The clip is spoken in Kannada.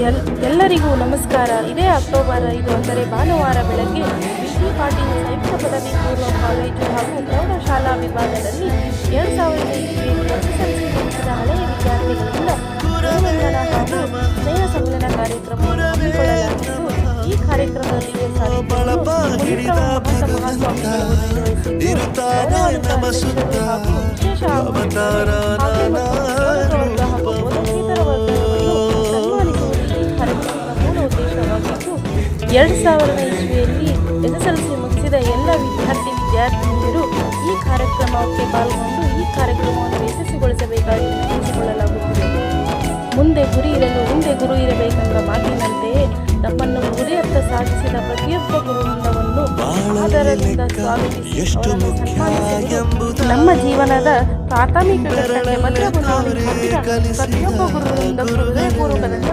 ಎಲ್, ಎಲ್ಲರಿಗೂ ನಮಸ್ಕಾರ. ಇದೇ ಅಕ್ಟೋಬರ್ ಐದು ಅಂದರೆ ಭಾನುವಾರ ಬೆಳಗ್ಗೆ ವಿಶ್ವ ಪಾಟೀಲ್ ಸಂಯುಕ್ತ ಪದವಿ ಪೂರ್ವ ಕಾಲೇಜು ಹಾಗೂ ಪ್ರೌಢಶಾಲಾ ವಿಭಾಗದಲ್ಲಿ ಎರಡು ಸಾವಿರದ ಮುಗಿಸಿದ ಹಳೆಯ ವಿದ್ಯಾರ್ಥಿಗಳಿಂದ ಗುರುವಂದನ ಹಾಗೂ ಸ್ನೇಹ ಸಮ್ಮೇಳನ ಕಾರ್ಯಕ್ರಮ ಈ ಕಾರ್ಯಕ್ರಮದಲ್ಲಿ ಸಾಧಿಸಲು ಎರಡು ಸಾವಿರದ ಇಸ್ವಿಯಲ್ಲಿ ಎಸ್ಎಸ್ಎಲ್ಸಿ ಮುಗಿಸಿದ ಎಲ್ಲ ವಿದ್ಯಾರ್ಥಿ ವಿದ್ಯಾರ್ಥಿನಿಯರು ಈ ಕಾರ್ಯಕ್ರಮಕ್ಕೆ ಪಾಲ್ಗೊಂಡು ಈ ಕಾರ್ಯಕ್ರಮವನ್ನು ಯಶಸ್ವಿಗೊಳಿಸಬೇಕಾಗಿ ವಿನಂತಿಸಿಕೊಳ್ಳಲಾಗುತ್ತದೆ ಮುಂದೆ ಗುರಿ ಇರಲು ಮುಂದೆ ಗುರು ಇರಬೇಕೆಂಬ ಮಾತಿನಂತೆಯೇ ನಮ್ಮನ್ನು ಗುರಿಯತ್ತ ಸಾಧಿಸಿದ ಪ್ರತಿಯೊಬ್ಬ ಗುರುವೃಂದವನ್ನು ಆಧಾರದಿಂದ ಸ್ವಾಗತಿಸಿ ನಮ್ಮ ಜೀವನದ ಪ್ರಾಥಮಿಕ ಪ್ರತಿಯೊಬ್ಬ ಗುರುವೃಂದಕ್ಕೂ ಹೃದಯಪೂರ್ವಕ ಧನ್ಯವಾದ